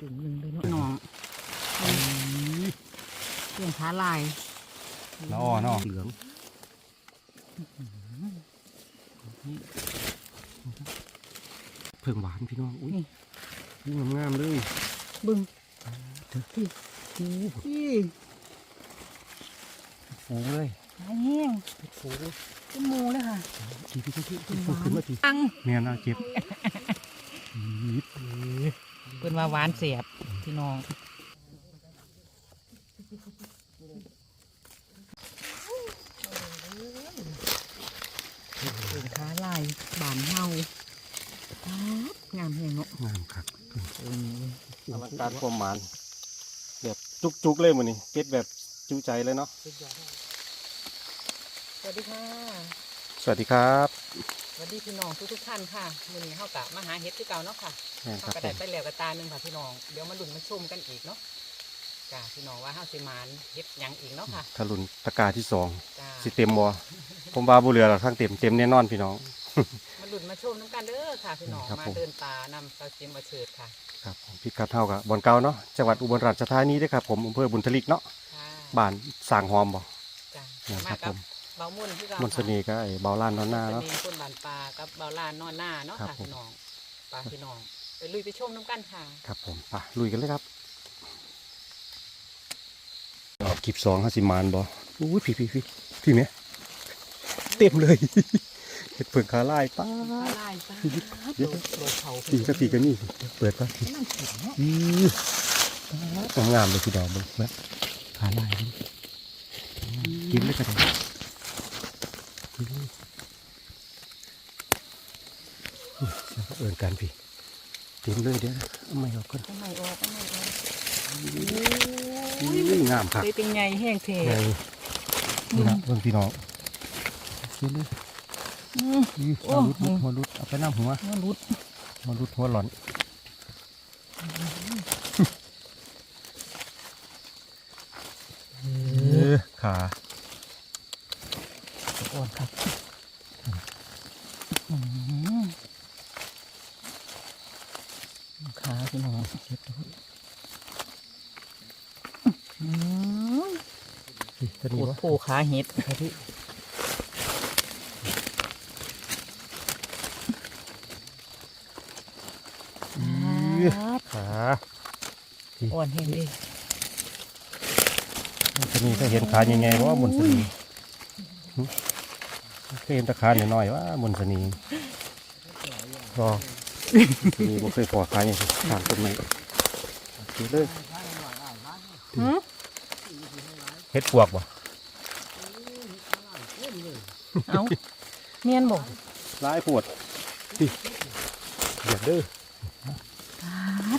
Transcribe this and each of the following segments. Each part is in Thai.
จุ่มหนึ่งเลยเนาะน้องเพียงขาลายละอ้อเนาะเหลืองเพิ่งหวานพี่น้องอุ้ยนี่งามๆเลยบึ้งเถอะพี่โอ้โหพี่ฟูงเลยหายแห้งฟูงจมูเลยค่ะทีพี่ทีเป็นหฟูวานขึ้นมาทีตังแม่น่าเจ็บอีดเพิ่น ว่าหวานเสียบพี่น้องเป็นขาลายบานเฮาป๊าดงามแห้งเนาะงามคักเอออลังการความหมานแบบจุกๆเลยมันนี่เก็บแบบจุใจเลยเนาะสวัสดีค่ะ สวัสดีครับสวัสดีพี่น้องทุกทุกๆท่านค่ะมื้อนี้เฮากะมาหาเห็ดที่เก่าเนาะค่ะแม่นคเฮารับก็ผได้มไปแล้วกับตาหนึงค่ะพี่น้องเดี๋ยวมาลุ้นมาชมกันอีกเนาะจ้าพี่น้องว่าเฮาสิมานเฮ็ดหยังอีกเนาะค่ะทะลุนตะกร้าที่สองจ้าสิเต็มบ่ผมว่าบุเรือหรอกทั้งเต็มเต็มแน่นอนพี่น้องมาลุ้นมาชมน้ำกันเด้อค่ะพี่น้องครับมาผมเดินตานำสาวจิมมาเชิดค่ะครับผมพิกัดเท่ากับบอนเก่าเนาะจังหวัดอุบลราชธานีเด้อครับผมอำเภอบุญทลิกเนาะค่ะบ้านสร้างหอมบ่จ้านะคมารับกัผบม เบามุ่นที่เรามนต์เสน่ห์ก็ไอ้เบาล้านนอนหน้าเนาะมนต์เสน่ห์คนบานปลากับเบาลานนอนหน้าเนาะครับค่ะผม พี่น้องปลาพี่น้องไปลุยไปชมน้ำกันค่ะ ครับผมไปลุยกันเลยครับออกคลิปสองห้าสิมานบ่อุ้ยพี่พี่พี่พี่เมียเต็มเลย เห็ดเผือกขาลายป้าขาดลายจ้าเดี๋ยว โดดเขาพี่สักทีก็นี่เปิดป่ะนั่งเสียงเนาะอือางามเลยพี่ดอกเบิ่งแบบขาลายนี่กินเลยก็ได้ กินเอื้อนกันพี่เต็มเลยเดี๋ยวเอาไม่ออกก่อนทำไม่ออกทำไม่ออกอุ้ยงามครับเป็นไงแห้งเทนี่นะเบิ่งพี่น้องกินเลยอือหัวรุดหัวรุดเอาไปน้ำหัวมันรุดหัวรุดหัวหล่อนเออขา อ่อนครับอืมขาพี่น้องเจ็บด้วยอืมพี่จะปดีวดวะโผขาเห็ดครับพี่อื้อขาอ่อนแห้งเลยมันจะมีก็เห็นขาใหญ่ๆว่ามุนสนีหึเค ยเห็นแตะขาหน่อยๆว่ามุนสนีก็มีบ่เคยพอขาอย่างนี้ทางต้นไม้กินเลยหืมเฮ็ดปวกบ่เอาเมียนบอกร้ายปวดดิเหยียบเด้อ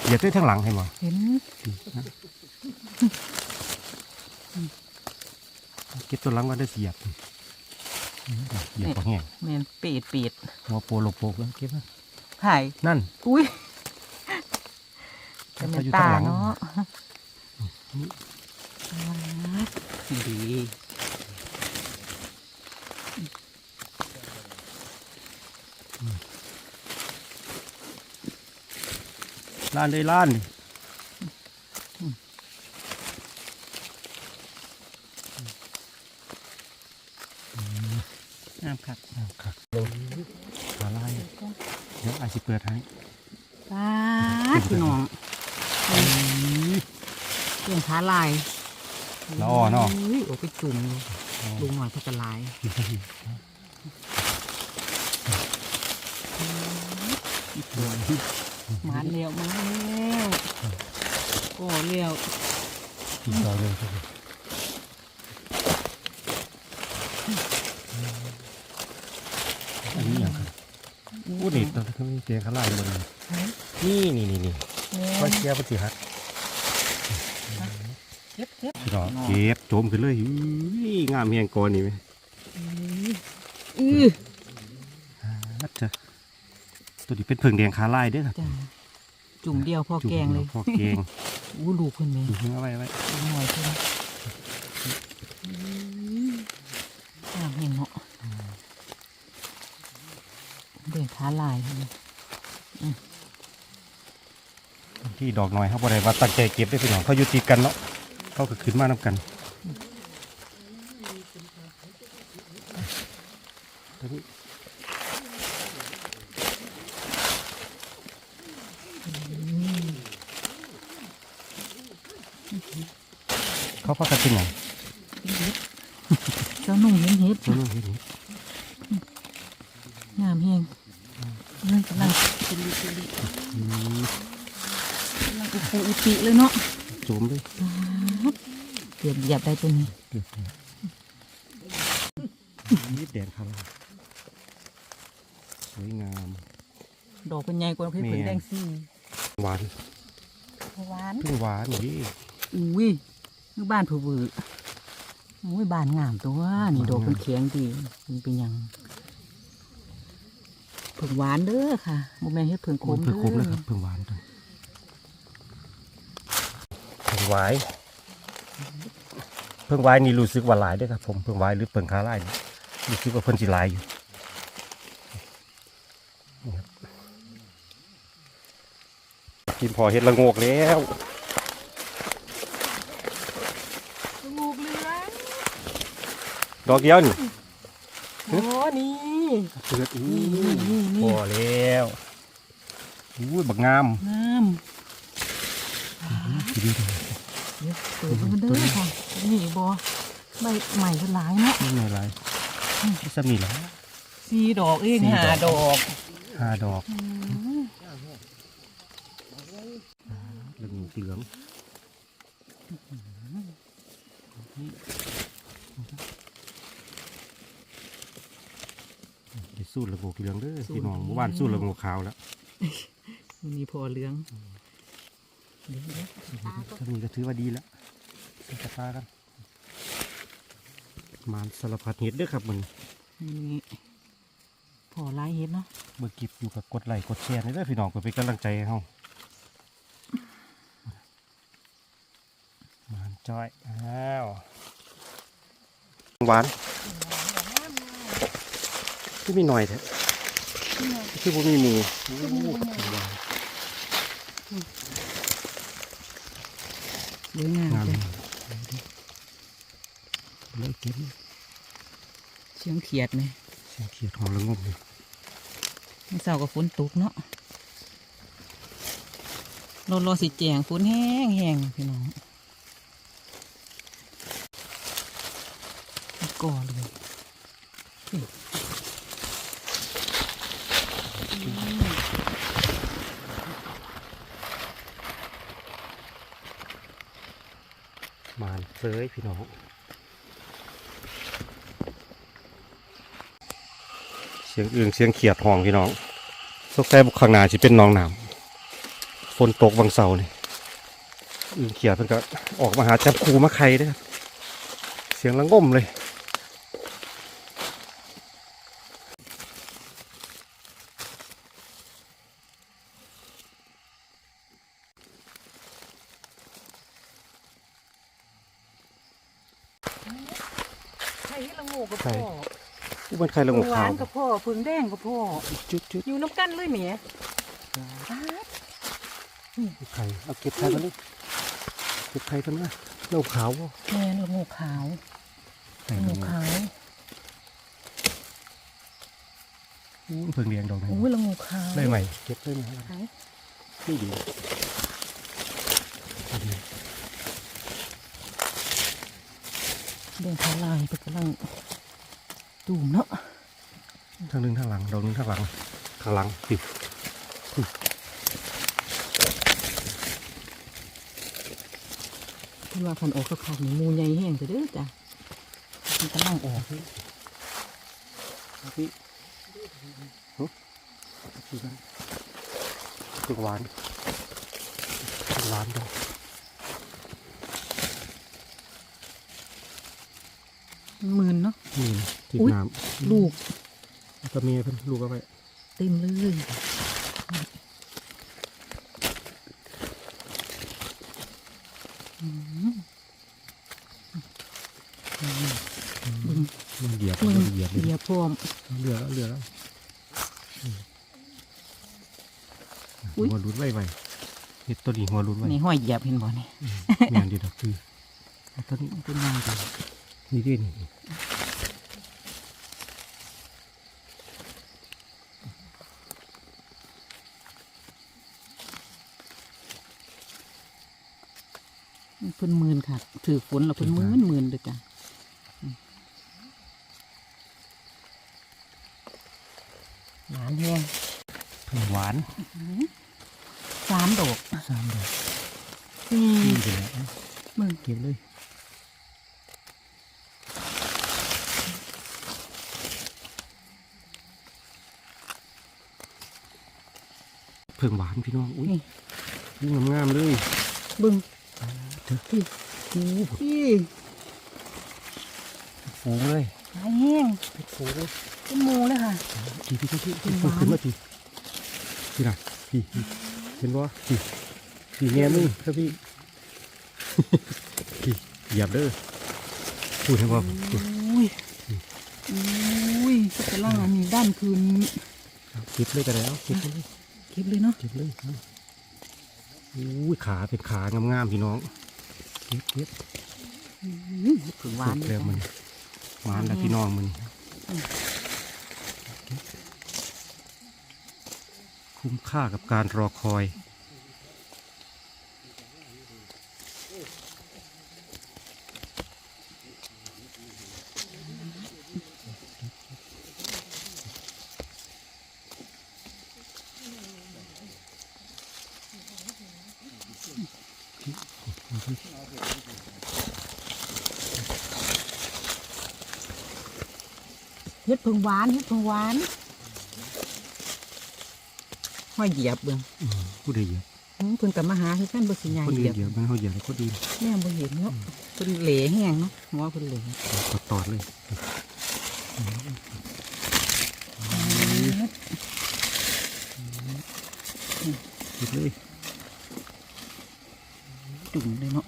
เหยียบด้วยทั้งหลังให้มาเห็นเก็บตัวหลังก็ได้เสียบ เหยียบปะแห้งเมียนปีดปีดหัวโปโลโปกแล้วเก็บนะหายนั่นอุ้ยมัเป็นนอยู่ตาข้างหลังเนาะดีล้านได้ล้านนี่ งามครับ อ้าวครับลงขาลายเดี๋ยวอาจจะเปิดให้ ป้าด พี่น้องเพียงขาลายละอ้อเนาะอุ้ยโอ้ไปจุ่มเลยลุงหน่อยก็จะลายมาเลี้ยวมาเลี้ยวโอ้เลี้ยวกินต่อเลยครับอันนี้อย่างครับอู้นี่ตัวนี้มีเสียงขาลายบนเลย นี่นี่นี่นี่ค่อยเชียร์ปฏิหัดเจ็บเจ็บพี่น้องเก็บโจมขึ้นเลยอุ้ยงามเฮียงก่อนนี่ไหมอือนัดจ้ะตัวนี้เป็นเพิงแดงขาลายเด้อครับจ้าจุ่มเดียวพอแกงเลยพอแกงอู้ลูกเพิ่นแม่ดูเอาไว้เอาไว้ลุงหน่อยเพิ่นงามเห็นเนาะเดินขาลายเพิ่น ที่ดอกน้อยเขาบ่ได้ว่าตั้งใจเก็บได้อพี่น้องเขาอยู่ติดกันเนาะเขาก็ขึ้นมานํกันตันเขาพักกันเป็นไงเจ้าหนุ่มเห็นเห็ด เกือบเหยียบได้ตัวนี้เกือบแล้วนี่แดงครับสวยงาม ดอกเป็นใหญ่กว่าเพชรแม่ผืนแดงซี่หวานหวานเพิ่งหวานนี่อุ้ยคือบ้านผู้บืออุ้ยบ้านงามตัวนี่ดอกเป็นแข็งดีมันเป็นหยังผึ่งหวานเด้อค่ะโมแม่นเฮ็ดผึ่งขมเพิ่งเด้ครบเลยคอรับเพิ่งหวานจังเพิ่งหวายเพิ่งหวายนี่รู้สึกว่าหลายเด้วยครับผมเพิ่งหวายหรือเพิ่งคาไล่นี่รู้สึกว่าเพิ่นสิหลายอยู่นี่ครับกินพอเห็ดละโงกแล้วลูกเหลืองดอกเดียวนี่โอ้นี่เปิดอู้นี่นี่พนี่อแล้วอู้บักงามงามทีเดียวเดี๋ยว เปิดมันเด้อค่ะนี่บอใบใหม่เป็นหลายเนาะไม่มีอะไรไม่สมีแล้วสี่ดอกเองสี่หาดอกดอกห้าดอกเหลืองเหลืองไปสู้ระบบเหลืองเด้อพี่น้องเมื่อวานสู้ระบบขาวแล้วมันมีพอเหลือง ดี๋ยวถ้ามีก็ถือว่าดีแล้วสิกระตากันมานสารพัดเห็ดด้อครับมันนี่พอลายเห็ดเนาะเบอร์กิบอยู่กับกดไลค์กดแชร์นี่เด้อพี่น้องเพื่อเป็นกำลังใจให้เฮามานจ้อยอ้าวหวานที่มีหน่อยแท้ที่ผมมีมูโอ้โหหวาน สวยงามงามเลยเลยเก็บเชียงเขียดเนี่ยเสียงเขียดหอมละงมเลยมันเศร้ากับฝนตกเนาะรอรอสิแจงฝนแห้งแห้งพี่น้องก่อเลย เซยพี่น้องเสียงอื่นเสียงเขียดห้องพี่น้องสกแซ่บุกข้างหน้าจะเป็นน้องน้ำฝนตกวังเสาร์นี่อื่นเขียดมันก็ออกมาหาจับคูมาไข่เด้อครับเสียงละง่มเลย ไข่ละโงกกับ ไข่ พ่อ อู้มัน ไข่ลงกหวาขาวนกับพ่อพึ่งแดงกับพ่อจุดจุดอยู่น้ำกันเลยเมียไข่เอาเก็บไข่มาเลยเก็บไข่กันนะเล่าขาวบ่แม่ละโงกขาวไข่ละโงละกงขาวอู้เพิ่งเลี้ยงดอกหนึงโอ้ยละโงกขาวได้ไหมเก็บได้ไหมขาวนี่ดีเดินขาลายไปกำลัง ดูเนาะทางหนึงทางหลังดอกหนึงทางหลังข้างหลังสิเพิ่นว่าคันออกกับเขานี่หมูใหญ่แห้งจะเด้อจ้ะมันกำลังออกพี่ฮึพี่กันตึกหวานตึกหวานดอก หมื่นเนาะนี่นะติดอุ๊ยน้ลูกำตัวเมียเพิ่นลูกเอาไว้เต็มเลยอืมมันเหยียบมึงมันเหยียบเลยเหยียบพร้อม เหลือแล้วเหลือแล้วอุ๊ยมันรุดไว้ไว้เห็ดตัวนี้หัวรุนไว้นี่ห้อยเหยียบเห็นบ่นี่ แม่นดีดอกคือเอาตัวนี้มันเป็นยังไง นี่ดินี่เพิ่นหมื่นค่ะ ถือฝนแล้วเพิ่นหมื่นหมื่นเลยจ้ะหมานแห้งเพิ่งหวานสามดอกสามดอกอืมนี่เป็นแล้วมึงเก็บเลย เพิ่งหวานพี่น้องอุ้ยนี่นี่งามๆเลยเบึงเถอะพี่ฟูพี่ฟูเลยหายแห้งฟูเป็นหมูเลยค่ะพี่พี่พี่พี่เป็นหฟูวานขึ้นมาพี่พี่นะพี่พี่เห็นว่าพี่พี่แง่มึงครับพี่พี่เหยียบเด้อพูดให้ว่าอุ้ยอุ้ยกระลังอันนี้ด้านคืนเก็บเลยกันแล้วเก็บเลย เก็บเลยเนาะเก็บเลยครับอุ้ยขาเป็นขางามๆพี่น้องเก็บเก็บผึ่งหวานสุกแล้วมันหวานแล้วพี่น้องมันคุ้มค่ากับการรอคอย เฮ็ดผึ่งหวานเฮ็ดผึ่งหวานห้อยเหยียบเบิ่งอืมผู้ใดเหยียบอืมเพิ่นกับมาหาคือกันบ่สิยายคนเหอื่ยีนยบเหยียบมันเขาเหยียบแล้วก็ดีแม่บ่เห็นเนาะเพิ่นเหลแห้งเนาะหัวเพิ่นเหลตอดตอดๆเลยเก็บเลยจุ่มเลยเนาะ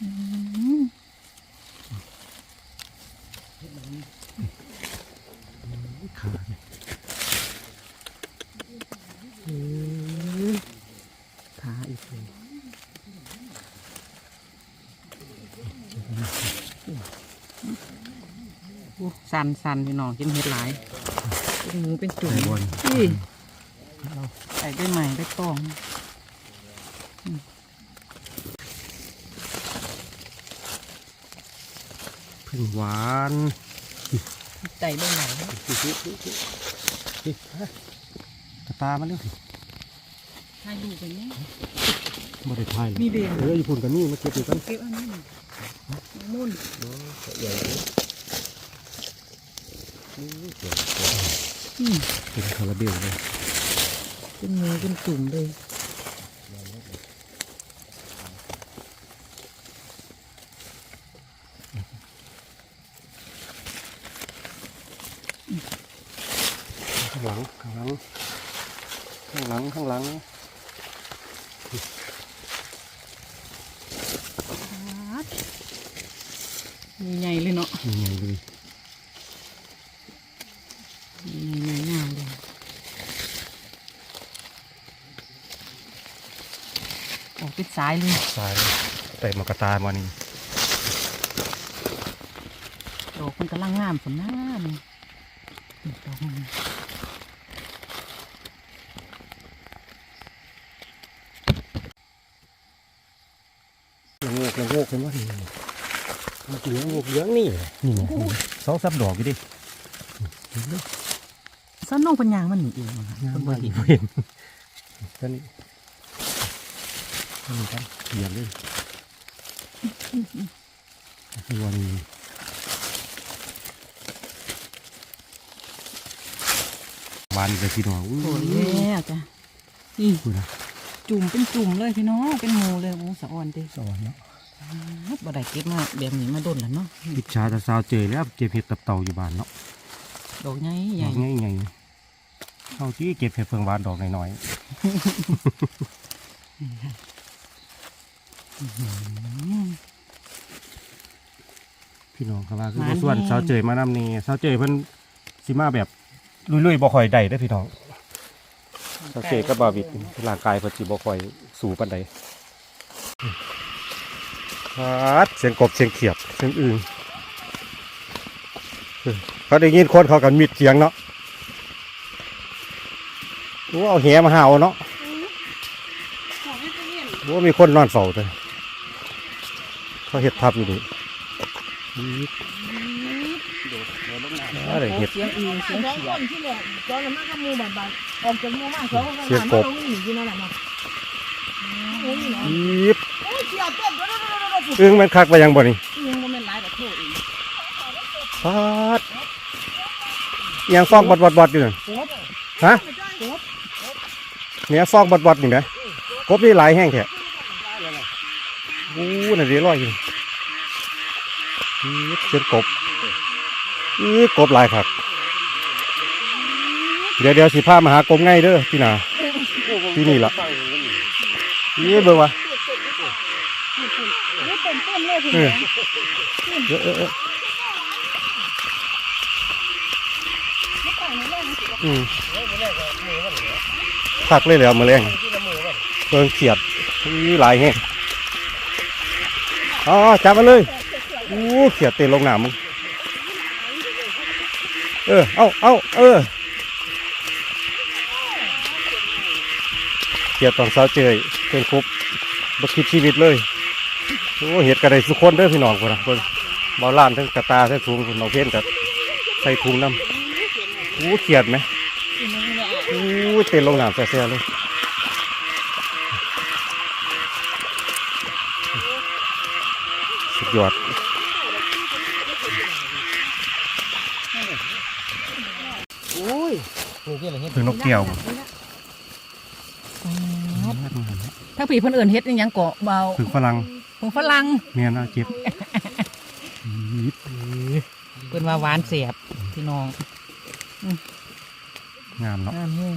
อืม ขาเนี่ย ขาอีกเลยโอ้ สันสันพี่น้องกินเห็ดหลายเป็นหมูเป็นจุ่มใส่บอลนี่ใส่ได้ใหม่ได้ตองพึ่งหวานใส่ได้ใหม่กระตามาเร็วสิให้ดูไปนี่บ่ได้ทายเลยมีเบนเอออยู่พุ่นกันนี่มาเก็บอยู่กันเก็บอันนี้มุ่นอืม เป็นคาราเบลเลยเป็นหมูเป็นจุ่มเลยข้างหลังข้างหลังข้างหลังข้างหลังใหญ่เลยเนาะนี่เลย ใหญ่ๆงามเลยออกเป็น สายเลยสายเลยแต่มากระตามานี่ดอกมันกำลังงามสำน้านี่ดอกมันละโงกละโงกเห็นว่านี่มันเหลืองโงกเหลืองนี่นี่ไงสองสับดอกอยู่ดิเห็นไหมซ้อนน้องปัญญางมันหนีเองอะค่ะงามเพิ่นบ่มากเห็นเห็นก็ นี่นี่กันเหยียบเลยวันนี้บานเลยพี่น้องอู้โอ้ยแล้วจ้ะนี่คุณนะจุ่มเป็นจุ่มเลยพี่น้องเป็นหมูเลยโอ้สะอ่อนเด้สวรรค์เนาะบ่ได้เก็บมาแบบนี้มาดนแล้วเนาะพิชชาจะสาวเจอแล้วเก็บเห็ดตับเต่าอยู่บ้านเนาะดอกใหญ่ดใหญ่อกง่ายๆเอาที่เก็บเห็ดเฟืองหวานดอกน้อยๆ พี่น้องครับว่าคือบ่ส่วนสาวเจยมานำนี่สาวเจยเพิ่นสิมาแบบลุยๆบ่ค่อยได้เด้อพี่น้องซาเซกับบาวิดร่างกายเพิ่นสิบ่ค่อยสู้ปานใดฮัดเสียงกบเสียงเขียบเสียงอื่นเออเขาได้ยินคนเขากันมิดเสียงเนาะโอ้เอาแหมาหาเอาเนาะโอ้มีคนนอนเฝ้าเลย เขาเห็ดทับอยู่นี่อะไรเห็ดเสียงอื่นเสียงสองเขีคยดนที่แหละตอนนั้นมันก็มูบันบันออกจากมูมาสองคนเสียงกบมันหนีอยู่นั่นแหละมันโอ้ยเนาะอีบโอ้ยเสียเต้นเด้อเด้อเด้อเด้อเด้ออึ้งมันคักไปยังบ่นี่ยังบ่แม่นหลายแบบโทษอีกฟาดอิหยังฟองบดบดบดอยู่นั่นฮะเนี่ยฟองบดบดนี่ไหมกบนี่หลายแห้งแท้ อู้นั่นดีร้อยอยู่อีบเสียงกบเอีบกบลายคักเดี๋ยวเดี๋ยวสิพามาหากบง่ายเด้อพี่นาที่นี่ล่ะอีบเบิ่งวะเต้นเต้นเลยคุณเออแม่เออเออเอออืมคักเลยแล้วมาแรงเบิ่งเขียดอีหลายแห้ง อ๋อจับมาเลยอู้เขียดเตะลงหน้ำมึงเออ เอาเอาเออเขียดตอนเช้าเจยเพิ่งครบบัคิดชีวิตเลยโอ้เห็ดกระไดสุกคนเด้อพี่น้องคนนะเพิ่นบาล้านทั้งกระตาทั้งถุงคุณเอาเพี้ยนกับใส่ถุงน้ำอู้เขียดไหมอู้เต้นลงหน้ำแซ่ๆเลย สุดยอดโอ้ยนี่ที่อะไรเห็นถึงนกแก้วถ้าพี่เพิ่นเอิ้นเฮ็ดอีหยังเกาะเบาถึงฝรั่งผงฝรั่งเมียน่าเจ็บอีดเพิ่นว่าหวานเสียบพี่น้องงามเนาะงามแฮง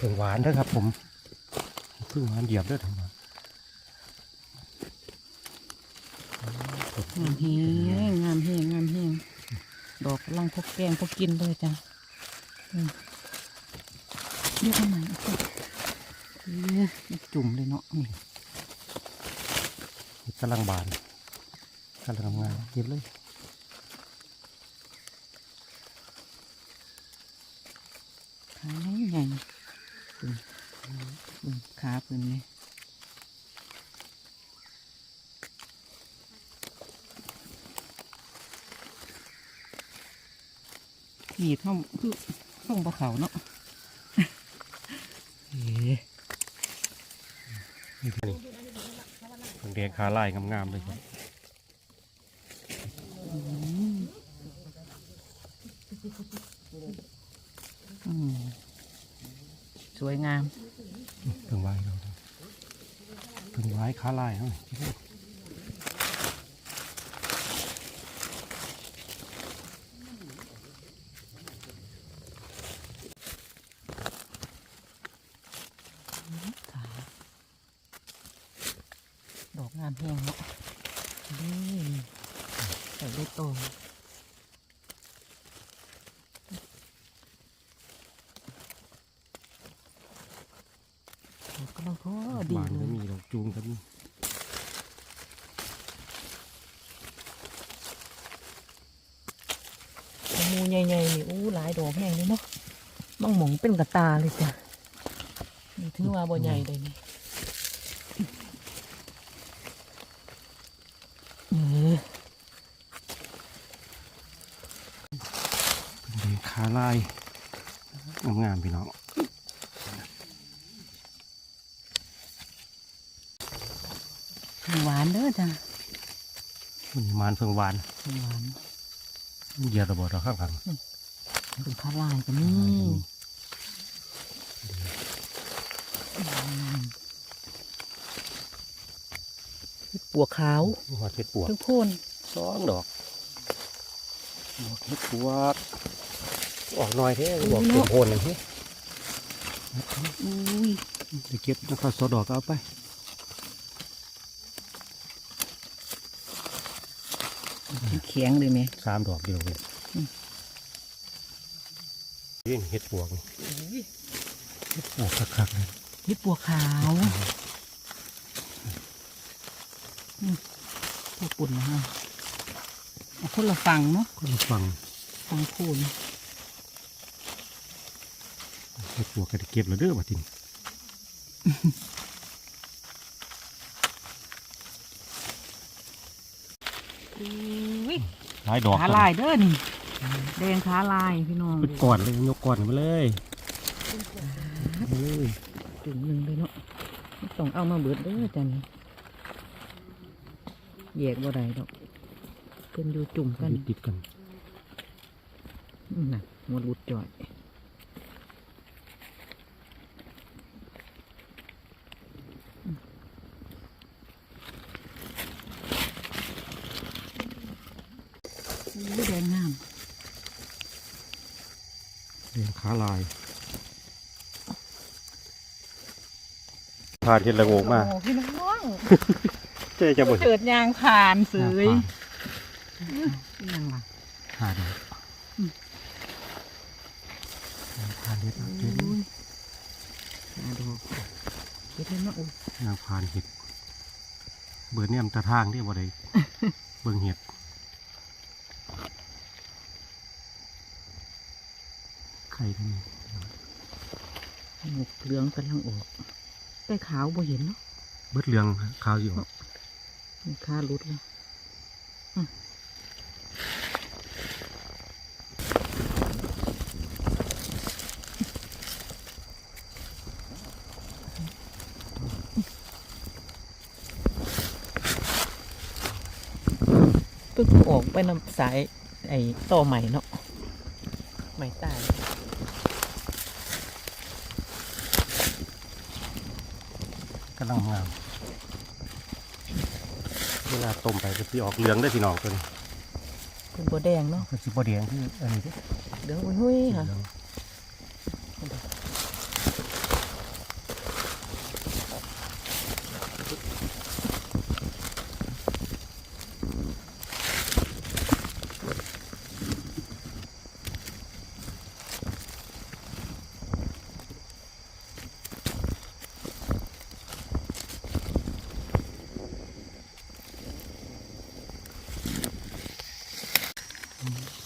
ถึงหวานเด้อครับผมพึ่งหวานเหยียบเด้อทั้งหมด งามแฮงงามแฮงงามแฮงดอกกำลังพกแกงพกกินเลยจ้ะอืมเรียกทำไมเอ้ยจุ่มเลยเนาะนี่กำลังบานกำลังทำงานเก็บเลยขาใหญ่ๆอืมอืมขาเพิ่นเลย ขีดเท่าคือส่งปลาเขาเนาะเอ๊ะนี่แดงขาลายงามๆเลยครับสวยงามเพิ่งไว้เราเพิ่งไว้ขาลายเฮ้ย ดอกงามแห้งเนาะนี่ใส่ได้โตรงดอกกำลังพอดี บาน เล ก็ ย มีดอกจูงก็มี หมูใหญ่ๆนี่อู้หลายดอก แห้งเลยเนาะบางหมองเป็นกระตาเลยจ้ะนี่ถือว่าบ่ใหญ่เลยนี่เออเพิ่งแดงขาลายงามๆพี่น้องหวานเด้อจ้ะมันมานเพิ่งหวานหวานเหยียดระเบิดเราข้างขัง เป็นข้าวลายก็มีปัวขาวหัวเห็ดปวกทั้งโพ่นสองดอกดอกเห็ดปวกออกหน่อยเท่บอกเป็นโคนอย่างที่อุ้ยจะเก็บแล้วก็สอดดอกก็เอาไปแข็งเลยไหมสามดอกเดียวเลย นี่เห็ดปวกนี่เห็ดปวกคักๆเลยเฮ็ดปัวขาวอืมพวกปุ่นนะฮะเอาคนละฝั่งเนาะก็มาฟังฝั่งโคนเห็ดปวกก็ได้เก็บแล้วเด้อว่าทินอุ้ยหลายดอกขาลายเด้อนี่ แดงขาลายพี่น้องเป็นก่อนเลยยกก่อนมาเลยเอ้ยจุ่มหนึ่งเลยเนาะไม่ต้องเอามาเบิดเด้อจ้ะนี่แยกบ่ได้ดอกเพิ่นอยู่จุ่มกันติดกันอืมน่ะหมดรุดจ่อยอุ้ยแดงงาม เรียงขาลาย ผ่านเห็ดละโงกมาโอ้พี่น้องเจ๊จะบ่เจิดยางผ่านเสยผ่านยังล่ะหาดอกผ่านเห็ดเห็ดมาดูเฮ็ดให้เนาะอุ้ยนางผ่านเห็ดเบิดเนี่ยมนตาทางที่บ่ได้เบิ่งเห็ดไข่ทั้งนี้หมกเหลืองกำลังออก แต่ขาวบ่เห็นเนาะเบิดเหลืองขาวอยู่มีค่ารุดเลยอืมเพิ่งออกไปนำสายไอ้ต่อใหม่เนาะใหม่ตายำลังงามเวลาต้มไปก็สิออกเหลืองได้อพี่น้องตัวนี้เป็นบัวแดงเนาะ ก็สิบ่แดงที่อันนี้เด้อเดี๋ยวหุ้ยๆค่ะ เหลือง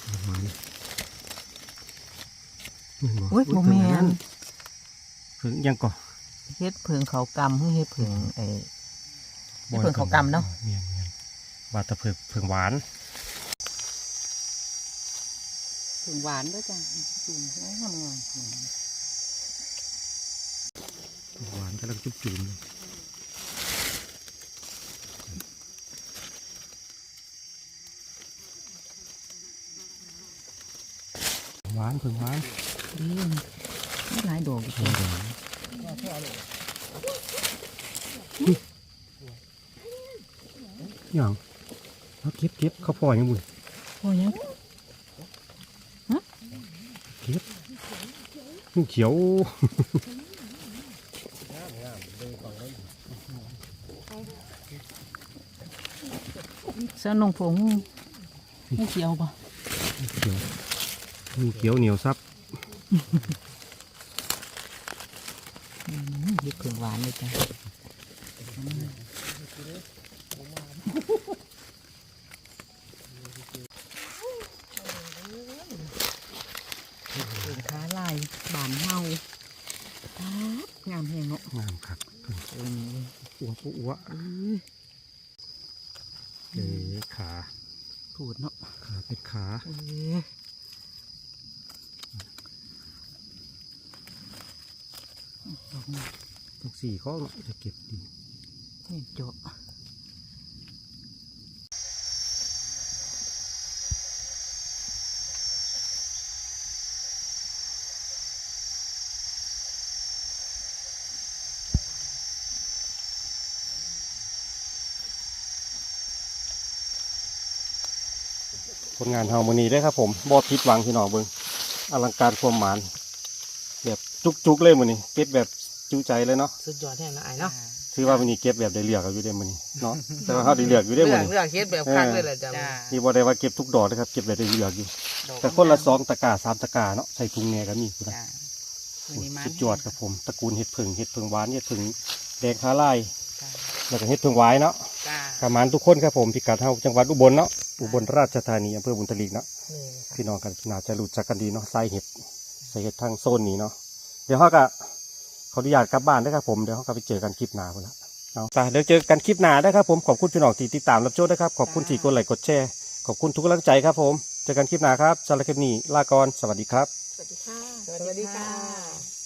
ประมาณนี้เห็นบ่ โอ้ยโมแมนเพิ่งยังก่อเฮ็ดเพิงเขากำเฮ้ยเฮ็ดเพิงไอ้เฮ็ดเพิ่งเขากำเนาะเมียนเมียนบาดแตะเพิ่งเพิ่งหวานเพิงหวานด้วยจ้ะจุ่มงามงามเพิ่งหวานกำลังจุ๊บจุ่มเลย หวานเพิ่งหวานนี่ไม่หลายดอกอีกเพิ่งแล้วหวานอย่างเอาเก็บเก็บเขาพอยังบุญโอ้ยังเก็บมันเขียวเสื้อนงผงงูเขียวปะเขียว มันเขียวเหนียวซับอืมเฮ็ดเพิงหวานเลยจ้ะเพิงขาลายบานเฮาป๊าดงามแหงเนาะงามคักเพิ่งเออนี่อ้วปุ๊วะเอ้ยเอ๋ขาพูดเนาะ ขาเป็นขาเอ้ ยดอกนี้ทั้งสี่ข้อจะเก็บดีนี่เจาะผลงานเฮามื้อนี้ได้อครับผมบ่ผิดหวังพี่น้องเบิ่งอลังการความหมานแบบจุกๆเลยมื้อนี้เก็บแบบ จุใจเลยเนาะสุดยอดแท้นะไอ้เนาะแถถือว่าวันนี้เก็บแบบได้เลือกเอาอยู่ได้มื้อนี้เนาะแต่ว่าเฮาได้เลือกอยู่ได้เลืมื้ออกนี้เลือกเฮ็ดแบบคักเลยแหละจ้ะจ้านี่บ่ได้ว่าเก็บทุกดอกนะครับเก็บแบบได้เลือกอยู่ดอกแต่คนละสองตะกร้าสามตะกร้าเนาะใส่ถุงแหน่ก็มีพุ่นนะจ้ามื้อนี้มาสุดยอดครับผมตระกูลเห็ดผึ่งเห็ดผึ่งหวานเห็ดผึ่งแดงคาลายจ้าแล้วก็เห็ดผึ่งหวายเนาะจ้า กระมานทุกคนครับผมพิกัดเฮาจังหวัดอุบลเนาะอุบลราชธานีอำเภอบุญทลีกเนาะนี่พี่น้องกันน่าจะรู้จักกันดีเนาะสายเห็ดสายเห็ดทางโซนนี้เนาะเดี๋ยวเฮาก็ข ออนุญาตกลับบ้านได้อครับผมเดี๋ยวเฮาก็ไปเจอกันคลิปหน้าพุ่นละเอาไปเดี๋ยวเจอกันคลิปหน้าได้ครับผมขอบคุณพี่น้องที่ติดตามรับชมนะครับขอบคุณที่กดไลค์กดแชร์ขอบคุณทุกกำลังใจครับผมเจอกันคลิปหน้าครับสำหรับคลิปนี้ลาก่อนสวัสดีครับ สวัสดีค่ะ สวัสดีค่ะ